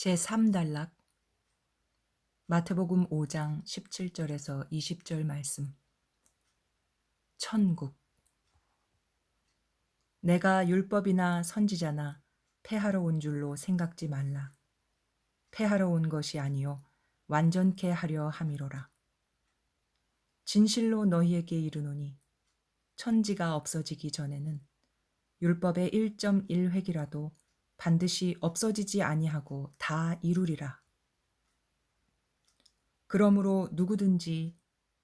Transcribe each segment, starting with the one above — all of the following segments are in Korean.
제3단락 마태복음 5장 17절에서 20절 말씀 천국 내가 율법이나 선지자나 폐하러 온 줄로 생각지 말라. 폐하러 온 것이 아니요 완전케 하려 함이로라. 진실로 너희에게 이르노니 천지가 없어지기 전에는 율법의 1.1획이라도 반드시 없어지지 아니하고 다 이루리라. 그러므로 누구든지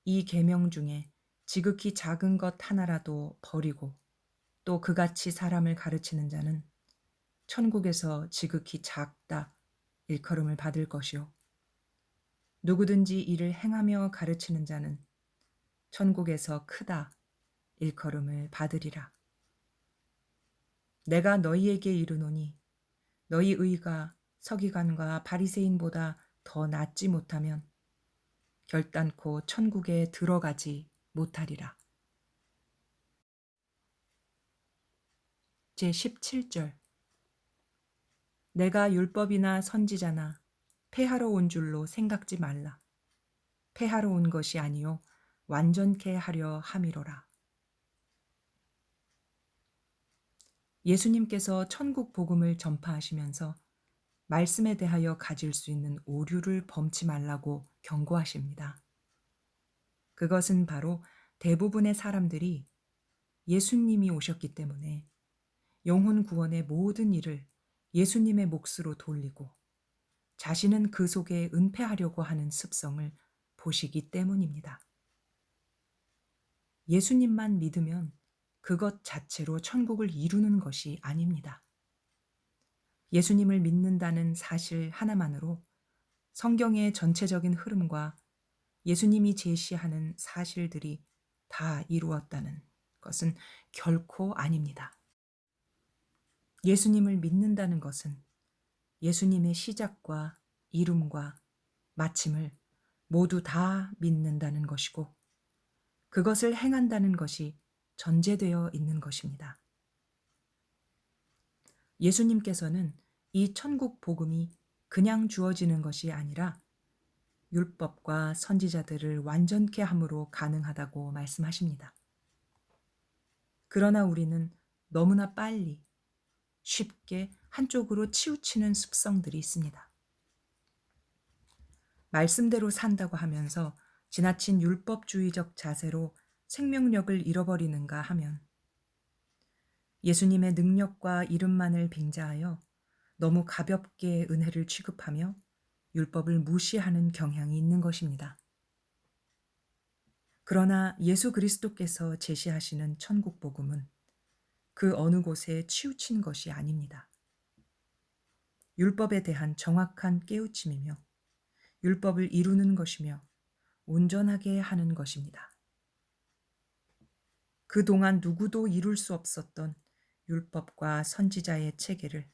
이 계명 중에 지극히 작은 것 하나라도 버리고 또 그같이 사람을 가르치는 자는 천국에서 지극히 작다 일컬음을 받을 것이요 누구든지 이를 행하며 가르치는 자는 천국에서 크다 일컬음을 받으리라. 내가 너희에게 이르노니 너희 의가 서기관과 바리새인보다 더 낫지 못하면 결단코 천국에 들어가지 못하리라. 제 17절 내가 율법이나 선지자나 폐하러 온 줄로 생각지 말라. 폐하러 온 것이 아니요 완전케 하려 함이로라. 예수님께서 천국 복음을 전파하시면서 말씀에 대하여 가질 수 있는 오류를 범치 말라고 경고하십니다. 그것은 바로 대부분의 사람들이 예수님이 오셨기 때문에 영혼 구원의 모든 일을 예수님의 몫으로 돌리고 자신은 그 속에 은폐하려고 하는 습성을 보시기 때문입니다. 예수님만 믿으면 그것 자체로 천국을 이루는 것이 아닙니다. 예수님을 믿는다는 사실 하나만으로 성경의 전체적인 흐름과 예수님이 제시하는 사실들이 다 이루었다는 것은 결코 아닙니다. 예수님을 믿는다는 것은 예수님의 시작과 이름과 마침을 모두 다 믿는다는 것이고 그것을 행한다는 것이 전제되어 있는 것입니다. 예수님께서는 이 천국 복음이 그냥 주어지는 것이 아니라 율법과 선지자들을 완전케 함으로 가능하다고 말씀하십니다. 그러나 우리는 너무나 빨리 쉽게 한쪽으로 치우치는 습성들이 있습니다. 말씀대로 산다고 하면서 지나친 율법주의적 자세로 생명력을 잃어버리는가 하면 예수님의 능력과 이름만을 빙자하여 너무 가볍게 은혜를 취급하며 율법을 무시하는 경향이 있는 것입니다. 그러나 예수 그리스도께서 제시하시는 천국 복음은 그 어느 곳에 치우친 것이 아닙니다. 율법에 대한 정확한 깨우침이며 율법을 이루는 것이며 온전하게 하는 것입니다. 그동안 누구도 이룰 수 없었던 율법과 선지자의 체계를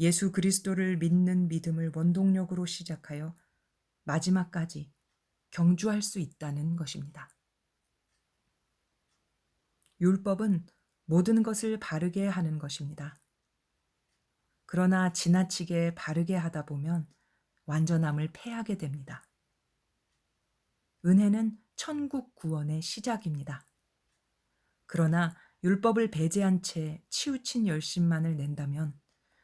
예수 그리스도를 믿는 믿음을 원동력으로 시작하여 마지막까지 경주할 수 있다는 것입니다. 율법은 모든 것을 바르게 하는 것입니다. 그러나 지나치게 바르게 하다 보면 완전함을 패하게 됩니다. 은혜는 천국 구원의 시작입니다. 그러나 율법을 배제한 채 치우친 열심만을 낸다면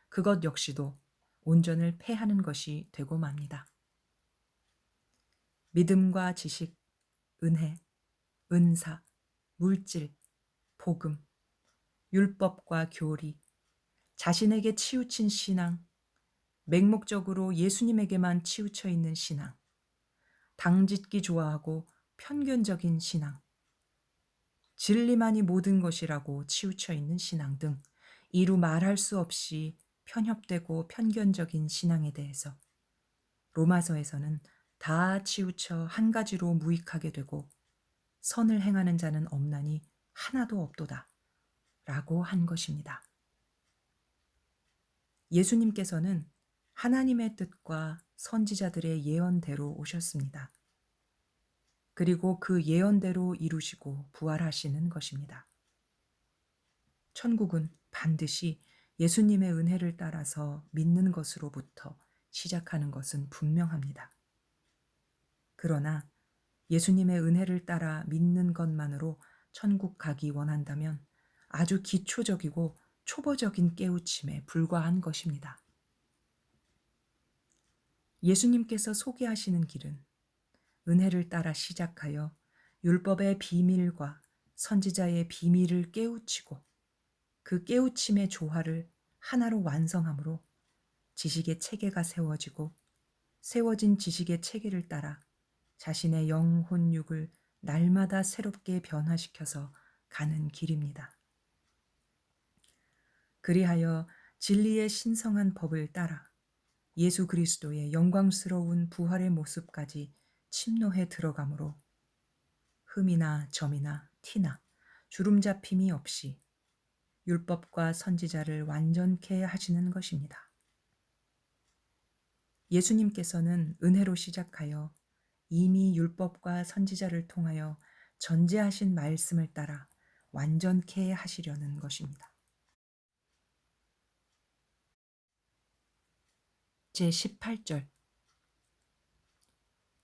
그것 역시도 온전을 패하는 것이 되고 맙니다. 믿음과 지식, 은혜, 은사, 물질, 복음, 율법과 교리, 자신에게 치우친 신앙, 맹목적으로 예수님에게만 치우쳐 있는 신앙, 당짓기 좋아하고 편견적인 신앙, 진리만이 모든 것이라고 치우쳐 있는 신앙 등 이루 말할 수 없이 편협되고 편견적인 신앙에 대해서 로마서에서는 다 치우쳐 한 가지로 무익하게 되고 선을 행하는 자는 없나니 하나도 없도다. 라고 한 것입니다. 예수님께서는 하나님의 뜻과 선지자들의 예언대로 오셨습니다. 그리고 그 예언대로 이루시고 부활하시는 것입니다. 천국은 반드시 예수님의 은혜를 따라서 믿는 것으로부터 시작하는 것은 분명합니다. 그러나 예수님의 은혜를 따라 믿는 것만으로 천국 가기 원한다면 아주 기초적이고 초보적인 깨우침에 불과한 것입니다. 예수님께서 소개하시는 길은 은혜를 따라 시작하여 율법의 비밀과 선지자의 비밀을 깨우치고 그 깨우침의 조화를 하나로 완성함으로 지식의 체계가 세워지고 세워진 지식의 체계를 따라 자신의 영혼육을 날마다 새롭게 변화시켜서 가는 길입니다. 그리하여 진리의 신성한 법을 따라 예수 그리스도의 영광스러운 부활의 모습까지 침노해 들어가므로 흠이나 점이나 티나 주름 잡힘이 없이 율법과 선지자를 완전케 하시는 것입니다. 예수님께서는 은혜로 시작하여 이미 율법과 선지자를 통하여 전제하신 말씀을 따라 완전케 하시려는 것입니다. 제 18절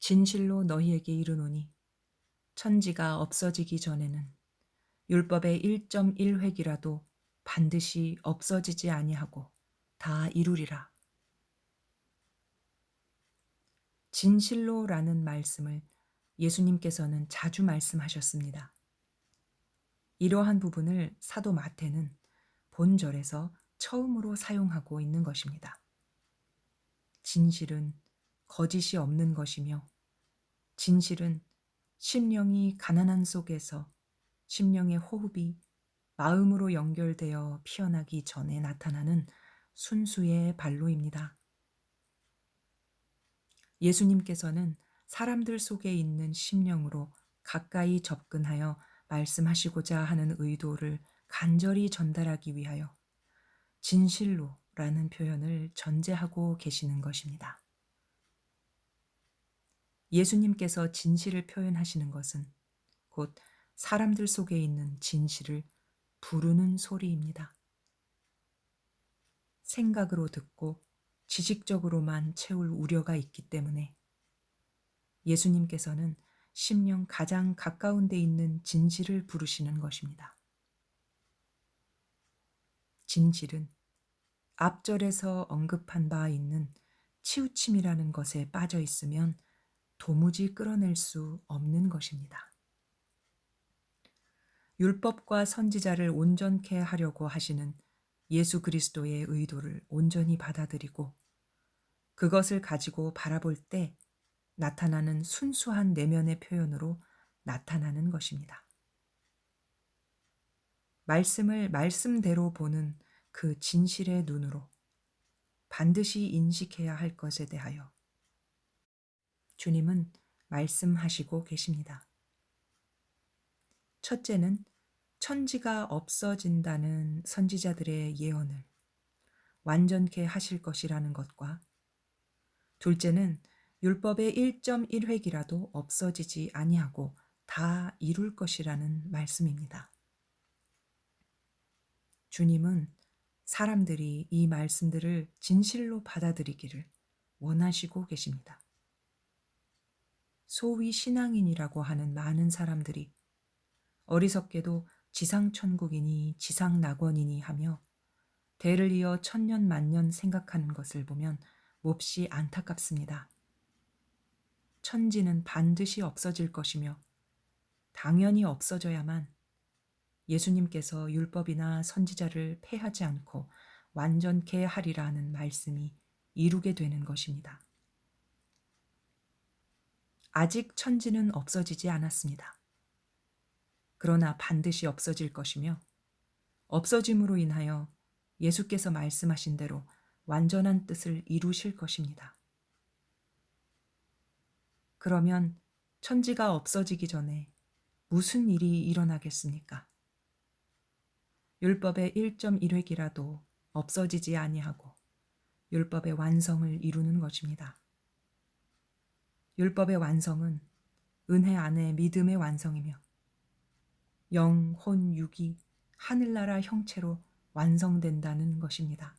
진실로 너희에게 이르노니 천지가 없어지기 전에는 율법의 1.1획이라도 반드시 없어지지 아니하고 다 이루리라. 진실로라는 말씀을 예수님께서는 자주 말씀하셨습니다. 이러한 부분을 사도 마태는 본절에서 처음으로 사용하고 있는 것입니다. 진실은 거짓이 없는 것이며 진실은 심령이 가난한 속에서 심령의 호흡이 마음으로 연결되어 피어나기 전에 나타나는 순수의 발로입니다. 예수님께서는 사람들 속에 있는 심령으로 가까이 접근하여 말씀하시고자 하는 의도를 간절히 전달하기 위하여 진실로 라는 표현을 전제하고 계시는 것입니다. 예수님께서 진실을 표현하시는 것은 곧 사람들 속에 있는 진실을 부르는 소리입니다. 생각으로 듣고 지식적으로만 채울 우려가 있기 때문에 예수님께서는 심령 가장 가까운 데 있는 진실을 부르시는 것입니다. 진실은 앞절에서 언급한 바 있는 치우침이라는 것에 빠져 있으면 도무지 끌어낼 수 없는 것입니다. 율법과 선지자를 온전케 하려고 하시는 예수 그리스도의 의도를 온전히 받아들이고 그것을 가지고 바라볼 때 나타나는 순수한 내면의 표현으로 나타나는 것입니다. 말씀을 말씀대로 보는 그 진실의 눈으로 반드시 인식해야 할 것에 대하여 주님은 말씀하시고 계십니다. 첫째는 천지가 없어진다는 선지자들의 예언을 완전케 하실 것이라는 것과 둘째는 율법의 1.1획이라도 없어지지 아니하고 다 이룰 것이라는 말씀입니다. 주님은 사람들이 이 말씀들을 진실로 받아들이기를 원하시고 계십니다. 소위 신앙인이라고 하는 많은 사람들이 어리석게도 지상천국이니 지상낙원이니 하며 대를 이어 천년 만년 생각하는 것을 보면 몹시 안타깝습니다. 천지는 반드시 없어질 것이며 당연히 없어져야만 예수님께서 율법이나 선지자를 폐하지 않고 완전케 하리라는 말씀이 이루게 되는 것입니다. 아직 천지는 없어지지 않았습니다. 그러나 반드시 없어질 것이며 없어짐으로 인하여 예수께서 말씀하신 대로 완전한 뜻을 이루실 것입니다. 그러면 천지가 없어지기 전에 무슨 일이 일어나겠습니까? 율법의 1.1획이라도 없어지지 아니하고 율법의 완성을 이루는 것입니다. 율법의 완성은 은혜 안에 믿음의 완성이며 영, 혼, 육이 하늘나라 형체로 완성된다는 것입니다.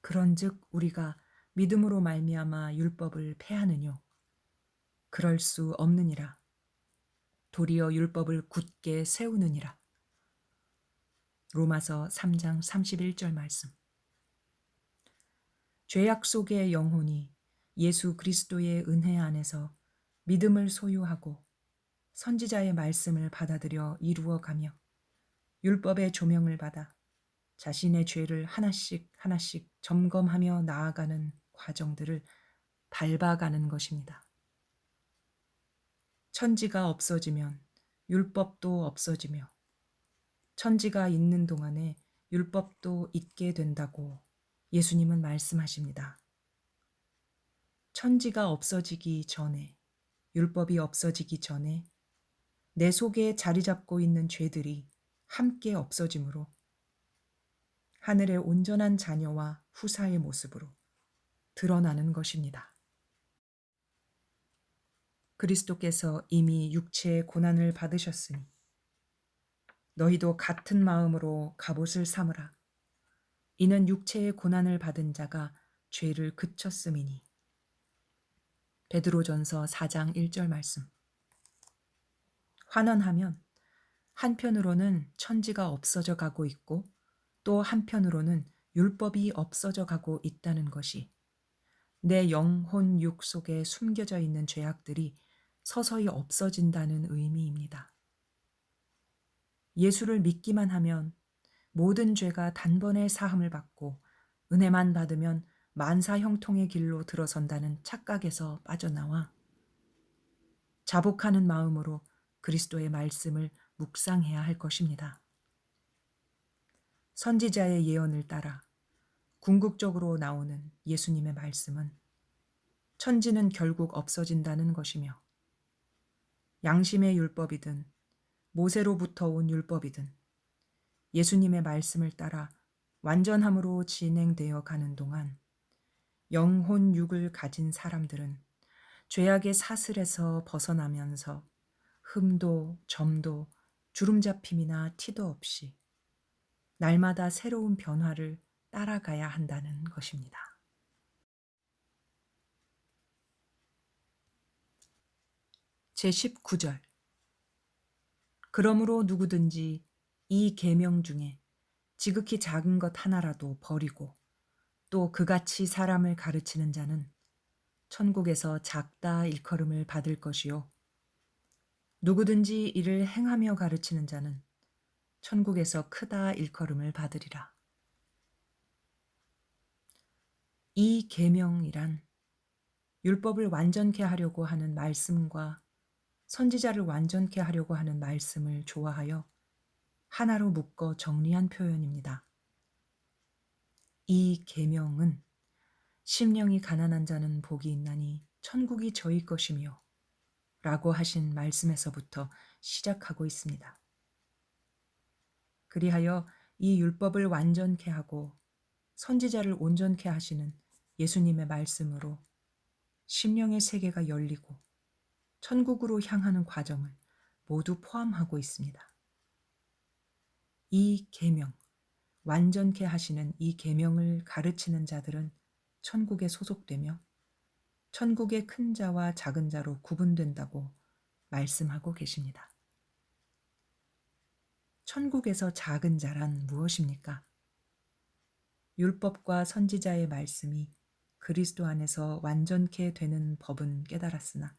그런즉 우리가 믿음으로 말미암아 율법을 패하느뇨? 그럴 수 없느니라. 도리어 율법을 굳게 세우느니라. 로마서 3장 31절 말씀 죄악 속의 영혼이 예수 그리스도의 은혜 안에서 믿음을 소유하고 선지자의 말씀을 받아들여 이루어가며 율법의 조명을 받아 자신의 죄를 하나씩 하나씩 점검하며 나아가는 과정들을 밟아가는 것입니다. 천지가 없어지면 율법도 없어지며 천지가 있는 동안에 율법도 있게 된다고 예수님은 말씀하십니다. 천지가 없어지기 전에, 율법이 없어지기 전에 내 속에 자리 잡고 있는 죄들이 함께 없어지므로 하늘의 온전한 자녀와 후사의 모습으로 드러나는 것입니다. 그리스도께서 이미 육체의 고난을 받으셨으니 너희도 같은 마음으로 갑옷을 삼으라. 이는 육체의 고난을 받은 자가 죄를 그쳤음이니. 베드로전서 4장 1절 말씀. 환원하면 한편으로는 천지가 없어져 가고 있고 또 한편으로는 율법이 없어져 가고 있다는 것이 내 영혼 육 속에 숨겨져 있는 죄악들이 서서히 없어진다는 의미입니다. 예수를 믿기만 하면 모든 죄가 단번에 사함을 받고 은혜만 받으면 만사 형통의 길로 들어선다는 착각에서 빠져나와 자복하는 마음으로 그리스도의 말씀을 묵상해야 할 것입니다. 선지자의 예언을 따라 궁극적으로 나오는 예수님의 말씀은 천지는 결국 없어진다는 것이며 양심의 율법이든 모세로부터 온 율법이든 예수님의 말씀을 따라 완전함으로 진행되어 가는 동안 영혼 육을 가진 사람들은 죄악의 사슬에서 벗어나면서 흠도 점도 주름 잡힘이나 티도 없이 날마다 새로운 변화를 따라가야 한다는 것입니다. 제19절 그러므로 누구든지 이 계명 중에 지극히 작은 것 하나라도 버리고 또 그같이 사람을 가르치는 자는 천국에서 작다 일컬음을 받을 것이요 누구든지 이를 행하며 가르치는 자는 천국에서 크다 일컬음을 받으리라. 이 계명이란 율법을 완전케 하려고 하는 말씀과 선지자를 완전케 하려고 하는 말씀을 좋아하여 하나로 묶어 정리한 표현입니다. 이 계명은 심령이 가난한 자는 복이 있나니 천국이 저희 것이며 라고 하신 말씀에서부터 시작하고 있습니다. 그리하여 이 율법을 완전케 하고 선지자를 온전케 하시는 예수님의 말씀으로 심령의 세계가 열리고 천국으로 향하는 과정을 모두 포함하고 있습니다. 이 계명, 완전케 하시는 이 계명을 가르치는 자들은 천국에 소속되며 천국의 큰 자와 작은 자로 구분된다고 말씀하고 계십니다. 천국에서 작은 자란 무엇입니까? 율법과 선지자의 말씀이 그리스도 안에서 완전케 되는 법은 깨달았으나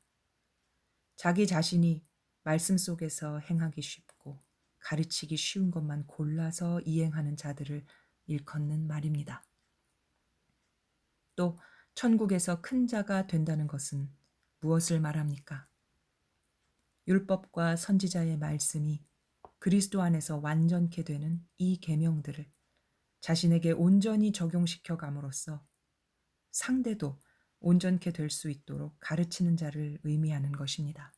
자기 자신이 말씀 속에서 행하기 쉽고 가르치기 쉬운 것만 골라서 이행하는 자들을 일컫는 말입니다. 또 천국에서 큰 자가 된다는 것은 무엇을 말합니까? 율법과 선지자의 말씀이 그리스도 안에서 완전케 되는 이 계명들을 자신에게 온전히 적용시켜 감으로써 상대도 온전케 될 수 있도록 가르치는 자를 의미하는 것입니다.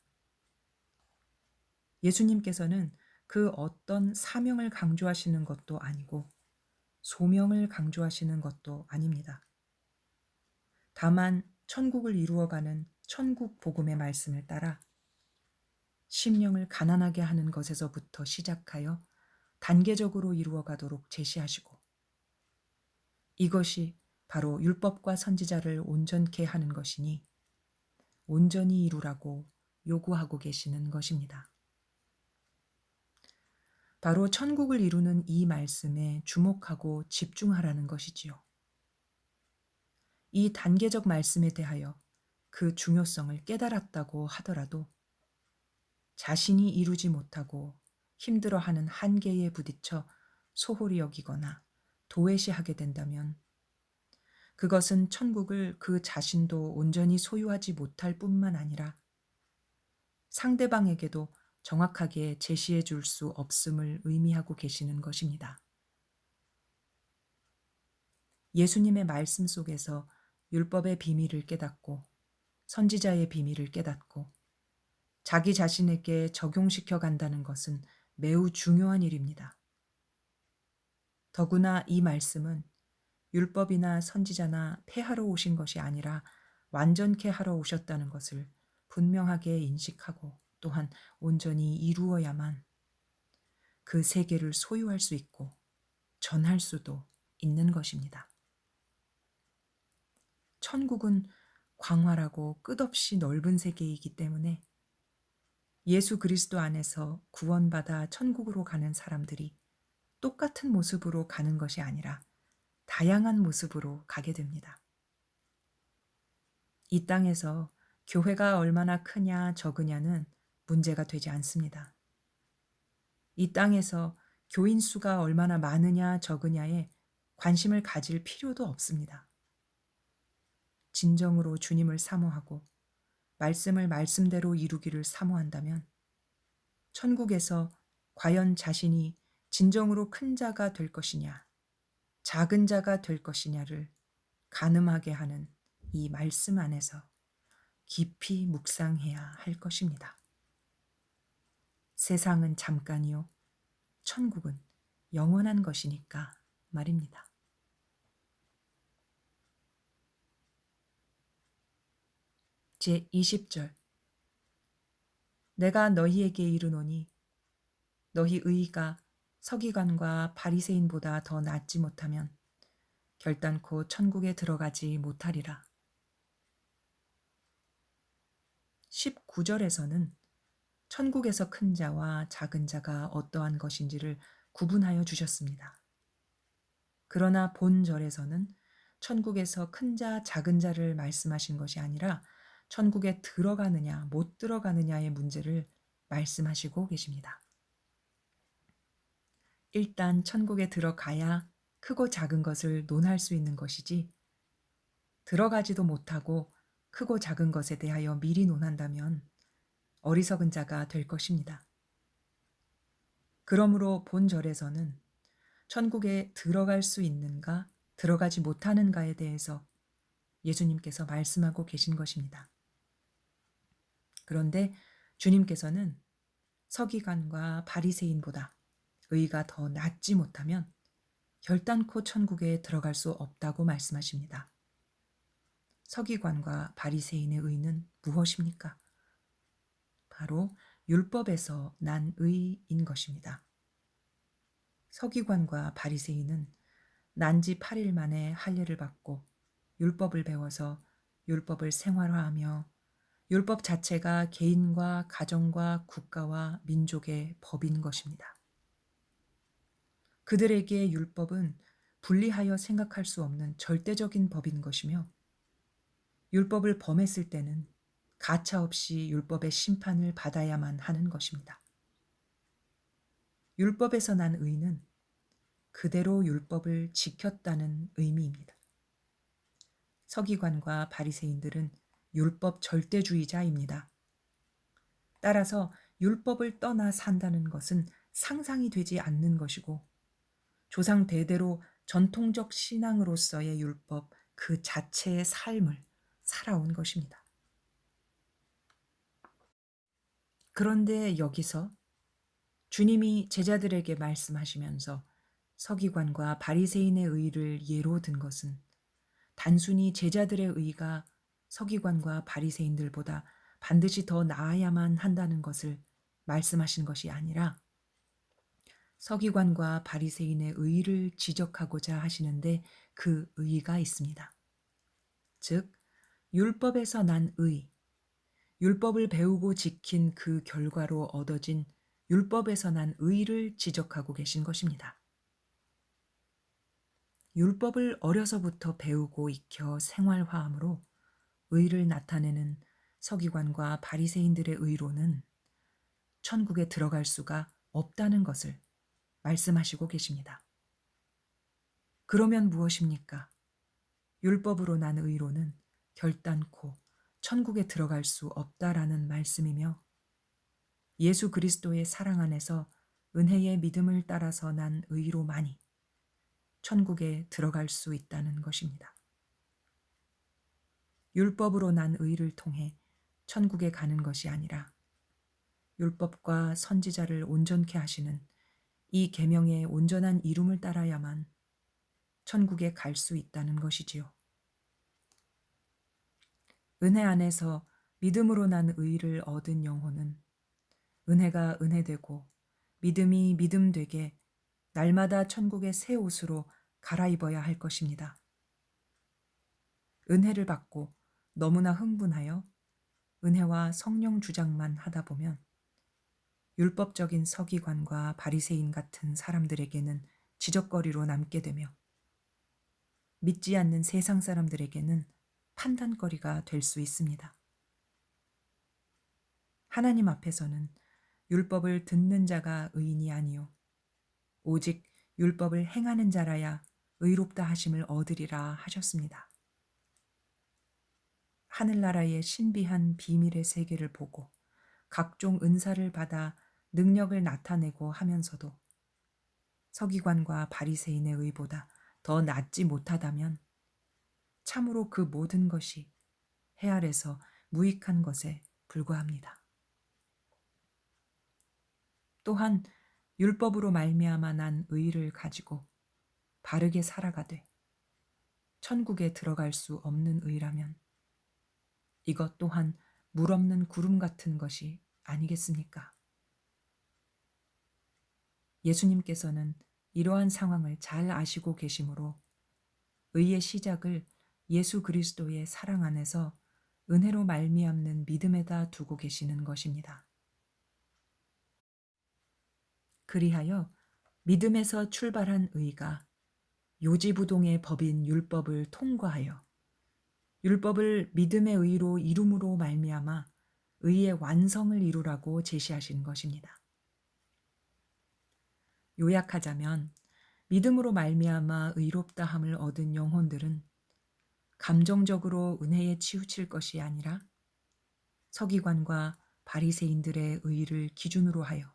예수님께서는 그 어떤 사명을 강조하시는 것도 아니고 소명을 강조하시는 것도 아닙니다. 다만 천국을 이루어가는 천국 복음의 말씀을 따라 심령을 가난하게 하는 것에서부터 시작하여 단계적으로 이루어가도록 제시하시고 이것이 바로 율법과 선지자를 온전케 하는 것이니 온전히 이루라고 요구하고 계시는 것입니다. 바로 천국을 이루는 이 말씀에 주목하고 집중하라는 것이지요. 이 단계적 말씀에 대하여 그 중요성을 깨달았다고 하더라도 자신이 이루지 못하고 힘들어하는 한계에 부딪혀 소홀히 여기거나 도외시하게 된다면 그것은 천국을 그 자신도 온전히 소유하지 못할 뿐만 아니라 상대방에게도 정확하게 제시해 줄 수 없음을 의미하고 계시는 것입니다. 예수님의 말씀 속에서 율법의 비밀을 깨닫고 선지자의 비밀을 깨닫고 자기 자신에게 적용시켜 간다는 것은 매우 중요한 일입니다. 더구나 이 말씀은 율법이나 선지자나 폐하러 오신 것이 아니라 완전케 하러 오셨다는 것을 분명하게 인식하고 또한 온전히 이루어야만 그 세계를 소유할 수 있고 전할 수도 있는 것입니다. 천국은 광활하고 끝없이 넓은 세계이기 때문에 예수 그리스도 안에서 구원받아 천국으로 가는 사람들이 똑같은 모습으로 가는 것이 아니라 다양한 모습으로 가게 됩니다. 이 땅에서 교회가 얼마나 크냐 적으냐는 문제가 되지 않습니다. 이 땅에서 교인 수가 얼마나 많으냐 적으냐에 관심을 가질 필요도 없습니다. 진정으로 주님을 사모하고 말씀을 말씀대로 이루기를 사모한다면 천국에서 과연 자신이 진정으로 큰 자가 될 것이냐, 작은 자가 될 것이냐를 가늠하게 하는 이 말씀 안에서 깊이 묵상해야 할 것입니다. 세상은 잠깐이요, 천국은 영원한 것이니까 말입니다. 제 20절 내가 너희에게 이르노니 너희 의가 서기관과 바리새인보다 더 낫지 못하면 결단코 천국에 들어가지 못하리라. 19절에서는 천국에서 큰 자와 작은 자가 어떠한 것인지를 구분하여 주셨습니다. 그러나 본절에서는 천국에서 큰 자, 작은 자를 말씀하신 것이 아니라 천국에 들어가느냐, 못 들어가느냐의 문제를 말씀하시고 계십니다. 일단 천국에 들어가야 크고 작은 것을 논할 수 있는 것이지, 들어가지도 못하고 크고 작은 것에 대하여 미리 논한다면 어리석은 자가 될 것입니다. 그러므로 본절에서는 천국에 들어갈 수 있는가, 들어가지 못하는가에 대해서 예수님께서 말씀하고 계신 것입니다. 그런데 주님께서는 서기관과 바리새인보다 의가 더 낫지 못하면 결단코 천국에 들어갈 수 없다고 말씀하십니다. 서기관과 바리새인의 의는 무엇입니까? 바로 율법에서 난 의인 것입니다. 서기관과 바리새인은 난지 8일 만에 할례를 받고 율법을 배워서 율법을 생활화하며 율법 자체가 개인과 가정과 국가와 민족의 법인 것입니다. 그들에게 율법은 분리하여 생각할 수 없는 절대적인 법인 것이며 율법을 범했을 때는 가차없이 율법의 심판을 받아야만 하는 것입니다. 율법에서 난 의는 그대로 율법을 지켰다는 의미입니다. 서기관과 바리새인들은 율법 절대주의자입니다. 따라서 율법을 떠나 산다는 것은 상상이 되지 않는 것이고 조상 대대로 전통적 신앙으로서의 율법 그 자체의 삶을 살아온 것입니다. 그런데 여기서 주님이 제자들에게 말씀하시면서 서기관과 바리새인의 의를 예로 든 것은 단순히 제자들의 의가 서기관과 바리새인들보다 반드시 더 나아야만 한다는 것을 말씀하신 것이 아니라 서기관과 바리새인의 의를 지적하고자 하시는데 그 의의가 있습니다. 즉 율법에서 난 의, 율법을 배우고 지킨 그 결과로 얻어진 율법에서 난 의를 지적하고 계신 것입니다. 율법을 어려서부터 배우고 익혀 생활화함으로 의를 나타내는 서기관과 바리새인들의 의로는 천국에 들어갈 수가 없다는 것을 말씀하시고 계십니다. 그러면 무엇입니까? 율법으로 난 의로는 결단코 천국에 들어갈 수 없다라는 말씀이며 예수 그리스도의 사랑 안에서 은혜의 믿음을 따라서 난 의로만이 천국에 들어갈 수 있다는 것입니다. 율법으로 난 의를 통해 천국에 가는 것이 아니라 율법과 선지자를 온전케 하시는 이 계명의 온전한 이름을 따라야만 천국에 갈 수 있다는 것이지요. 은혜 안에서 믿음으로 난 의를 얻은 영혼은 은혜가 은혜되고 믿음이 믿음되게 날마다 천국의 새 옷으로 갈아입어야 할 것입니다. 은혜를 받고 너무나 흥분하여 은혜와 성령 주장만 하다 보면 율법적인 서기관과 바리새인 같은 사람들에게는 지적거리로 남게 되며 믿지 않는 세상 사람들에게는 판단거리가 될 수 있습니다. 하나님 앞에서는 율법을 듣는 자가 의인이 아니요 오직 율법을 행하는 자라야 의롭다 하심을 얻으리라 하셨습니다. 하늘나라의 신비한 비밀의 세계를 보고 각종 은사를 받아 능력을 나타내고 하면서도 서기관과 바리새인의 의보다 더 낫지 못하다면 참으로 그 모든 것이 해 아래서 무익한 것에 불과합니다. 또한 율법으로 말미암아 난 의를 가지고 바르게 살아가되 천국에 들어갈 수 없는 의라면 이것 또한 물 없는 구름 같은 것이 아니겠습니까? 예수님께서는 이러한 상황을 잘 아시고 계시므로 의의 시작을 예수 그리스도의 사랑 안에서 은혜로 말미암는 믿음에다 두고 계시는 것입니다. 그리하여 믿음에서 출발한 의가 요지부동의 법인 율법을 통과하여 율법을 믿음의 의로 이름으로 말미암아 의의 완성을 이루라고 제시하신 것입니다. 요약하자면 믿음으로 말미암아 의롭다함을 얻은 영혼들은 감정적으로 은혜에 치우칠 것이 아니라 서기관과 바리새인들의 의를 기준으로 하여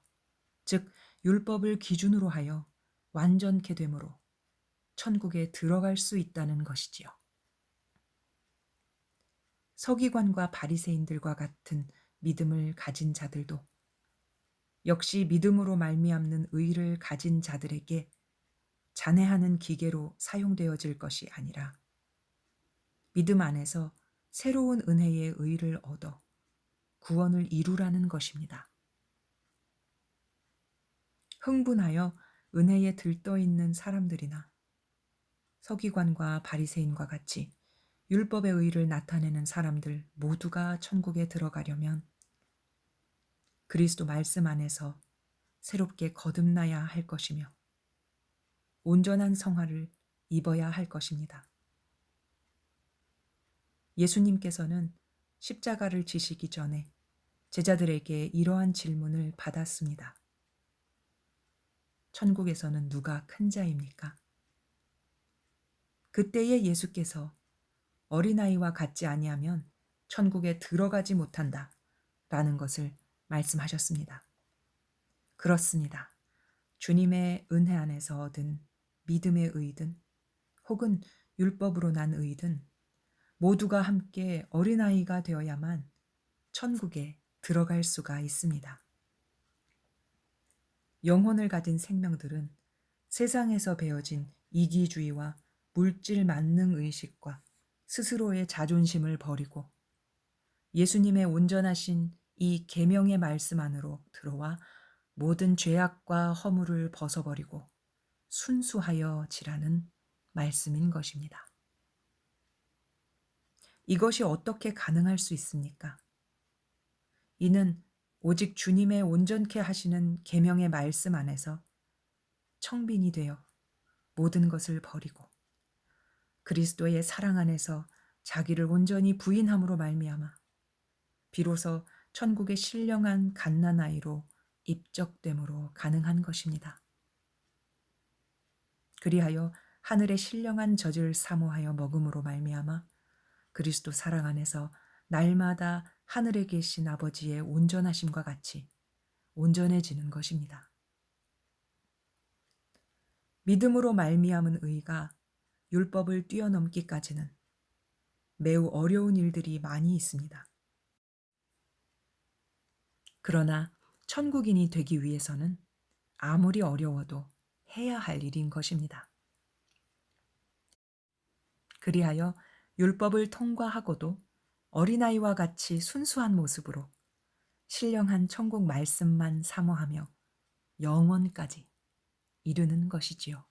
즉 율법을 기준으로 하여 완전케 되므로 천국에 들어갈 수 있다는 것이지요. 서기관과 바리새인들과 같은 믿음을 가진 자들도 역시 믿음으로 말미암는 의를 가진 자들에게 잔해하는 기계로 사용되어질 것이 아니라 믿음 안에서 새로운 은혜의 의를 얻어 구원을 이루라는 것입니다. 흥분하여 은혜에 들떠 있는 사람들이나 서기관과 바리새인과 같이 율법의 의를 나타내는 사람들 모두가 천국에 들어가려면 그리스도 말씀 안에서 새롭게 거듭나야 할 것이며 온전한 성화를 입어야 할 것입니다. 예수님께서는 십자가를 지시기 전에 제자들에게 이러한 질문을 받았습니다. 천국에서는 누가 큰 자입니까? 그때에 예수께서 어린아이와 같지 아니하면 천국에 들어가지 못한다. 라는 것을 말씀하셨습니다. 그렇습니다. 주님의 은혜 안에서 얻은 믿음의 의든 혹은 율법으로 난 의든 모두가 함께 어린아이가 되어야만 천국에 들어갈 수가 있습니다. 영혼을 가진 생명들은 세상에서 배어진 이기주의와 물질 만능 의식과 스스로의 자존심을 버리고 예수님의 온전하신 이 계명의 말씀 안으로 들어와 모든 죄악과 허물을 벗어버리고 순수하여 지라는 말씀인 것입니다. 이것이 어떻게 가능할 수 있습니까? 이는 오직 주님의 온전케 하시는 계명의 말씀 안에서 청빈이 되어 모든 것을 버리고 그리스도의 사랑 안에서 자기를 온전히 부인함으로 말미암아 비로소 천국의 신령한 갓난아이로 입적됨으로 가능한 것입니다. 그리하여 하늘의 신령한 젖을 사모하여 먹음으로 말미암아 그리스도 사랑 안에서 날마다 하늘에 계신 아버지의 온전하심과 같이 온전해지는 것입니다. 믿음으로 말미암은 의가 율법을 뛰어넘기까지는 매우 어려운 일들이 많이 있습니다. 그러나 천국인이 되기 위해서는 아무리 어려워도 해야 할 일인 것입니다. 그리하여 율법을 통과하고도 어린아이와 같이 순수한 모습으로 신령한 천국 말씀만 사모하며 영원까지 이르는 것이지요.